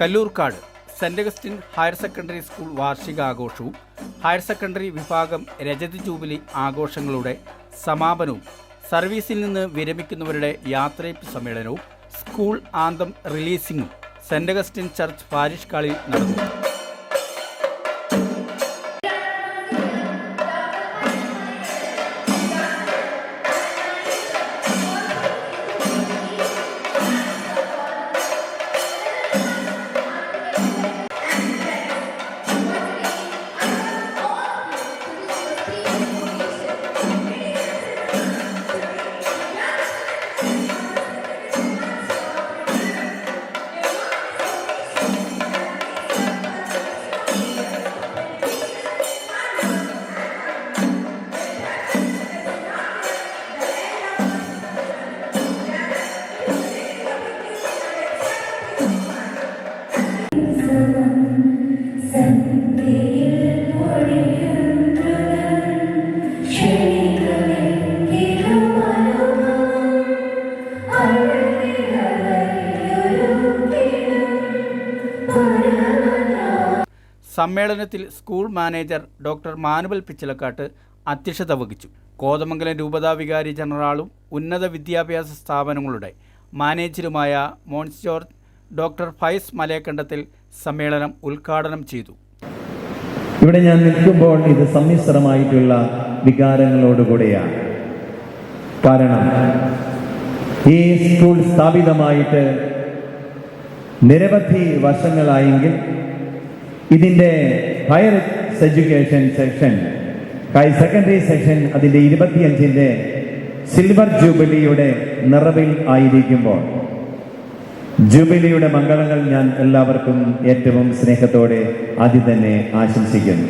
Kallurkad Saint Augustine higher secondary school വാർഷികാഘോഷവും higher secondary വിഭാഗം രജത jubilee ആഘോഷങ്ങളുടെ സമാപനവും സർവീസിൽ നിന്ന് വിരമിക്കുന്നവരുടെ യാത്രയപ്പ് സമ്മേളനവും സ്കൂൾ ആന്തം റിലീസിംഗും സെന്റ് അഗസ്റ്റിൻ ചർച്ച് പാരിഷ് ഹാളിൽ നടന്നു. സമ്മേളനത്തിൽ school manager doctor Manuel Pichilakkat അധ്യക്ഷത വഹിച്ചു. കോതമംഗലം രൂപതാ വികാരി ജനറാളും ഉന്നത വിദ്യാഭ്യാസ സ്ഥാപനങ്ങളുടെ മാനേജരുമായ Mons George doctor Faiz Malayakandathil സമ്മേളനം ഉദ്ഘാടനം ചെയ്തു. ഇവിടെ ഞാൻ നിൽക്കുമ്പോൾ ഇത് സമ്മിശ്രമായിട്ടുള്ള വികാരങ്ങളോടുകൂടിയാണ്. കാരണം ഈ സ്കൂൾ സ്ഥാപിതമായിട്ട് നിരവധി വർഷങ്ങളായെങ്കിൽ ഇതിന്റെ higher education section higher secondary section അതിന്റെ ഇരുപത്തിയഞ്ചിന്റെ സിൽവർ ജൂബിലിയുടെ നിറവിൽ ആയിരിക്കുമ്പോൾ ജൂബിലിയുടെ മംഗളങ്ങൾ ഞാൻ എല്ലാവർക്കും ഏറ്റവും സ്നേഹത്തോടെ ആദ്യം തന്നെ ആശംസിക്കുന്നു.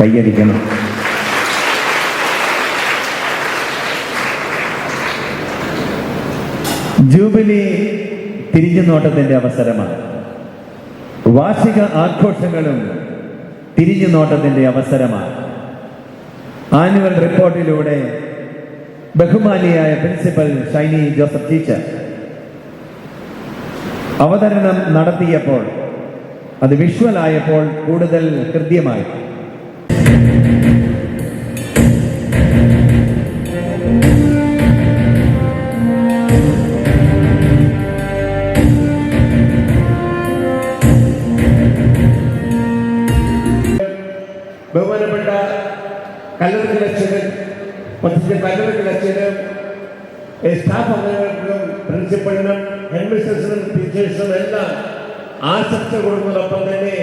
കൈയടിക്കണം. ജൂബിലി തിരിഞ്ഞു നോട്ടത്തിന്റെ അവസരമാണ്. വാർഷിക ആഘോഷങ്ങളും തിരിഞ്ഞു നോട്ടത്തിന്റെ അവസരമാണ്. ആനുവൽ റിപ്പോർട്ടിലൂടെ ബഹുമാനിയായ പ്രിൻസിപ്പൽ ഷൈനി ജോസഫ് ടീച്ചർ അവതരണം നടത്തിയപ്പോൾ അത് വിഷ്വലായപ്പോൾ കൂടുതൽ ഹൃദ്യമായി ബഹുമാനപ്പെട്ട കല്ലറക്കൽ അച്ഛനും പത്തിന്റെ കല്ലറക്കൽ അച്ഛനും സ്റ്റാഫ് അംഗങ്ങൾക്കും പ്രിൻസിപ്പളിനും അഡ്മിനിസ്ട്രേഷനും ടീച്ചേഴ്സിനും എല്ലാം ആശംസ കൊടുക്കുന്നതോടൊപ്പം തന്നെ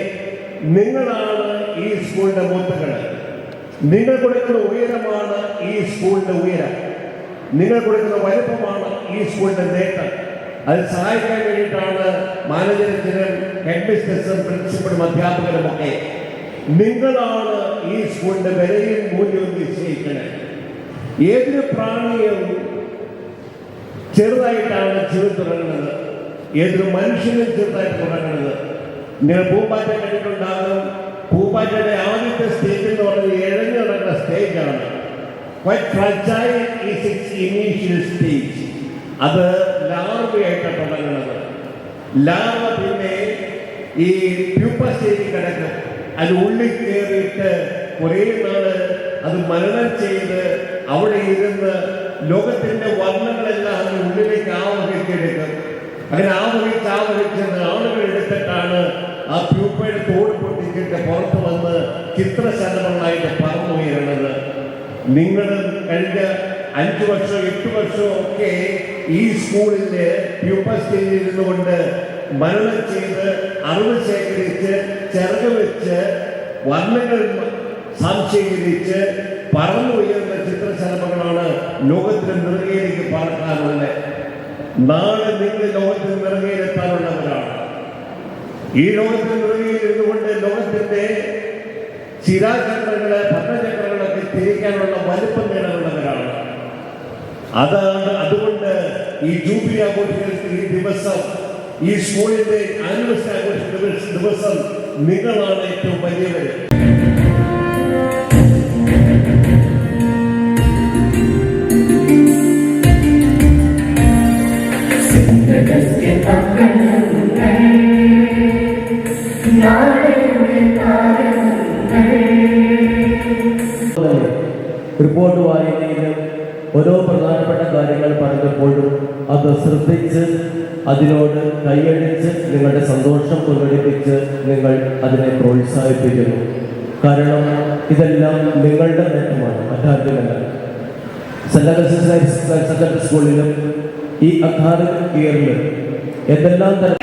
നിങ്ങളാണ് ഈ സ്കൂളിന്റെ മൂത്തുകൾ നിങ്ങൾ കൊടുക്കുന്ന ഉയരമാണ് ഈ സ്കൂളിന്റെ ഉയരം. നിങ്ങൾ കൊടുക്കുന്ന വലുപ്പമാണ് ഈ സ്കൂളിന്റെ നേട്ടം. അത് സഹായിക്കാൻ വേണ്ടിയിട്ടാണ് മാനേജരത്തിനും ഹെഡ്മിസ്റ്റേഴ്സും പ്രിൻസിപ്പളും അധ്യാപകരും ഒക്കെ നിങ്ങളാണ് ഈ സ്കൂളിന്റെ വിലയും മൂല്യവും നിശ്ചയിക്കുന്നത് ഏതൊരു പ്രാണിയും ചെറുതായിട്ടാണ് ചെറു തുടങ്ങുന്നത്. ഏതൊരു മനുഷ്യനും ചെറുതായിട്ട് തുടങ്ങുന്നത്. നിങ്ങൾ പൂമ്പാറ്റ കണ്ടിട്ടുണ്ടാകും പൂമ്പാറ്റയുടെ ആദ്യത്തെ സ്റ്റേജ് എന്ന് പറയുന്നത് ഇഴഞ്ഞു നടക്കുന്ന സ്റ്റേജാണ് stage. അത് ലാർവയായിട്ടാണ് തുടങ്ങുന്നത്. ലാർവ പിന്നെ ഈ പ്യൂപ്പ സ്റ്റേജിൽ കിടക്കും അതിന് ഉള്ളിൽ കയറിയിട്ട് കുറേ നാൾ അത് മരണം ചെയ്ത് അവിടെ ഇരുന്ന് ലോകത്തിന്റെ വർണങ്ങളെല്ലാം അതിന് ഉള്ളിലേക്ക് ആവഹിച്ചെടുക്കും അങ്ങനെ ആവഹിച്ച് ആവഹിച്ച് ആളുകൾ എടുത്തിട്ടാണ് ആ പ്യൂപ്പയുടെ തോട് പൊട്ടിച്ചിട്ട് പുറത്ത് വന്ന് ചിത്രശലഭങ്ങളായിട്ട് പറന്നുയരുന്നത്. നിങ്ങൾ കഴിഞ്ഞ അഞ്ചു വർഷം എട്ട് വർഷം ഒക്കെ ഈ സ്കൂളിന്റെ പ്യൂപ്പ സ്റ്റേജിൽ ഇരുന്നുകൊണ്ട് മനനം ചെയ്ത് അറിവ് ശേഖരിച്ച് ചിറക് വെച്ച് വർണങ്ങൾ സംശീകരിച്ച് പറന്നുയർന്ന ചിത്രശലഭങ്ങളാണ് ലോകത്തിന് നെറുകയിലേക്ക് പറക്കാനുള്ളത് നാളെ നിങ്ങൾ ലോകത്തിന് നെറുകയിലെത്താനുള്ളവരാണ് ഈ ലോകത്തിന് നെറുകയിൽ ലോകത്തിന്റെ ചിരാചക്രങ്ങളെ ഭരണചക്രങ്ങളൊക്കെ തിരിക്കാനുള്ള വലിപ്പം നേടാനുള്ളവരാണ്. അതാണ് അതുകൊണ്ട് ഈ ജൂബിലി ആഘോഷിക്കുന്ന ഈ ദിവസം ഈ സ്കൂളിന്റെ ആനിവേഴ്സറി ദിവസം നിങ്ങളാണ് ഏറ്റവും വലിയവർ റിപ്പോർട്ട് വായനയിലും ഓരോ പ്രധാനപ്പെട്ട കാര്യങ്ങൾ പറഞ്ഞപ്പോഴും അത് ശ്രദ്ധിച്ച് അതിനോട് കൈയടിച്ച് നിങ്ങളുടെ സന്തോഷം പ്രകടിപ്പിച്ച് നിങ്ങൾ അതിനെ പ്രോത്സാഹിപ്പിക്കുന്നു. കാരണം ഇതെല്ലാം നിങ്ങളുടെ നേട്ടമാണ് മറ്റാരുമല്ല ഹയർ സ്കൂളിലും ഈ അക്കാദമിക് ഇയറിൽ എന്തെല്ലാം തരം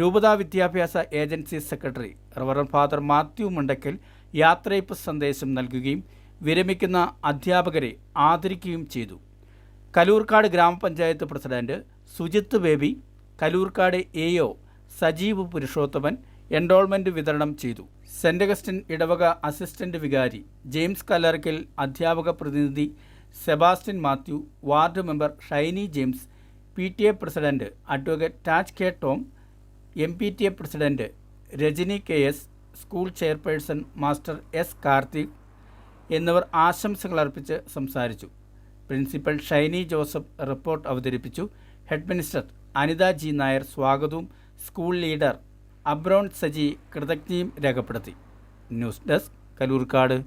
രൂപതാ വിദ്യാഭ്യാസ agency secretary reverend father Mathew Mundakkal യാത്രയപ്പ് സന്ദേശം നൽകുകയും വിരമിക്കുന്ന അധ്യാപകരെ ആദരിക്കുകയും ചെയ്തു. കലൂർക്കാട് ഗ്രാമപഞ്ചായത്ത് president Sujith Baby Kalloorkad A O Sajeev Purushothaman enrolment വിതരണം ചെയ്തു. സെന്റ് അഗസ്റ്റിൻ ഇടവക അസിസ്റ്റന്റ് വികാരി ജെയിംസ് കല്ലറയ്ക്കൽ അധ്യാപക പ്രതിനിധി Sebastian Mathew ward member Shiny James P T A president advocate Taj K Tom M P T A president Rajani K S school chairperson master S Karthik എന്നിവർ ആശംസകൾ അർപ്പിച്ച് സംസാരിച്ചു. Principal Shiny Joseph report അവതരിപ്പിച്ചു. Head mistress Anitha G Nair സ്വാഗതവും. School leader Abron Saji കൃതജ്ഞയും രേഖപ്പെടുത്തി. News desk Kalloorkad.